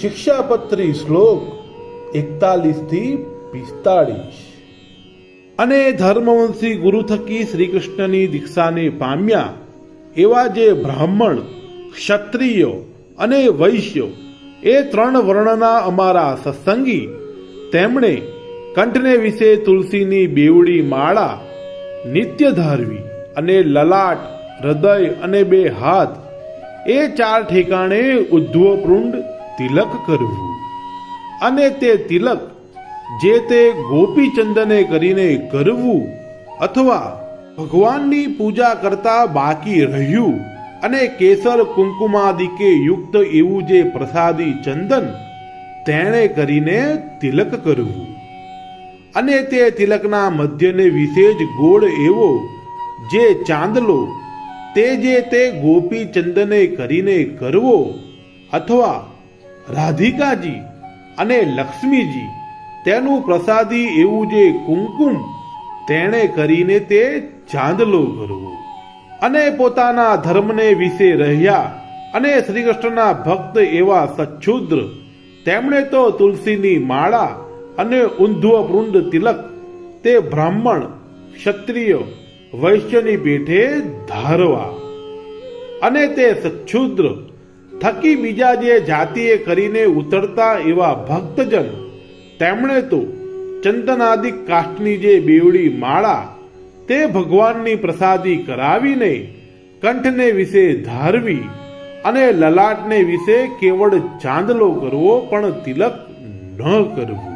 શિક્ષાપત્રી શ્લોક એકતાલીસથી પિસ્તાળીસ. અને ધર્મવંશી ગુરુ થકી શ્રી કૃષ્ણની દીક્ષાને પામ્યા એવા જે બ્રાહ્મણ, ક્ષત્રિયો અને વૈશ્યો એ ત્રણ વર્ણના અમારા સત્સંગી, તેમણે કંઠને વિશે તુલસીની બેવડી માળા નિત્ય ધારવી અને લલાટ, હૃદય અને બે હાથ એ ચાર ઠેકાણે ઉદ્ધવપૃંડ તિલક કરવું. અને તે તિલક જે તે ગોપીચંદને કરીને કરવું અથવા ભગવાનની પૂજા કરતા બાકી રહ્યું અને કેસર કુંકુમાદિકે યુક્ત એવું જે પ્રસાદી ચંદન તેણે કરીને તિલક કરવું. અને તે તિલકના મધ્યને વિશે જ ગોળ એવો જે ચાંદલો તે જે તે ગોપી ચંદને કરીને કરવો અથવા રાધિકાજી અને લક્ષ્મીજી, તેનું પ્રસાદી એવું જે કુમકુમ તેણે કરીને તે ચાંદલો કરવો અને પોતાના ધર્મને વિશે રહ્યા અને શ્રી કૃષ્ણના ભક્ત એવા સચ્છુદ્ર, તેમણે તો તુલસીની માળા અને ઊંધવ વૃંદ તિલક, તે બ્રાહ્મણ, ક્ષત્રિય, વૈશ્યની પેઠે ધારવા. અને તે સચ્છુદ્ર થકી બીજા જે જાતિએ કરીને ઉતરતા એવા ભક્તજન. તેમણે તો ચંદનાદિક કાષ્ટની જે બેવડી માળા તે ભગવાનની પ્રસાદી કરાવીને કંઠને વિશે ધારવી અને લલાટને વિશે કેવળ ચાંદલો કરવો પણ તિલક ન કરવું.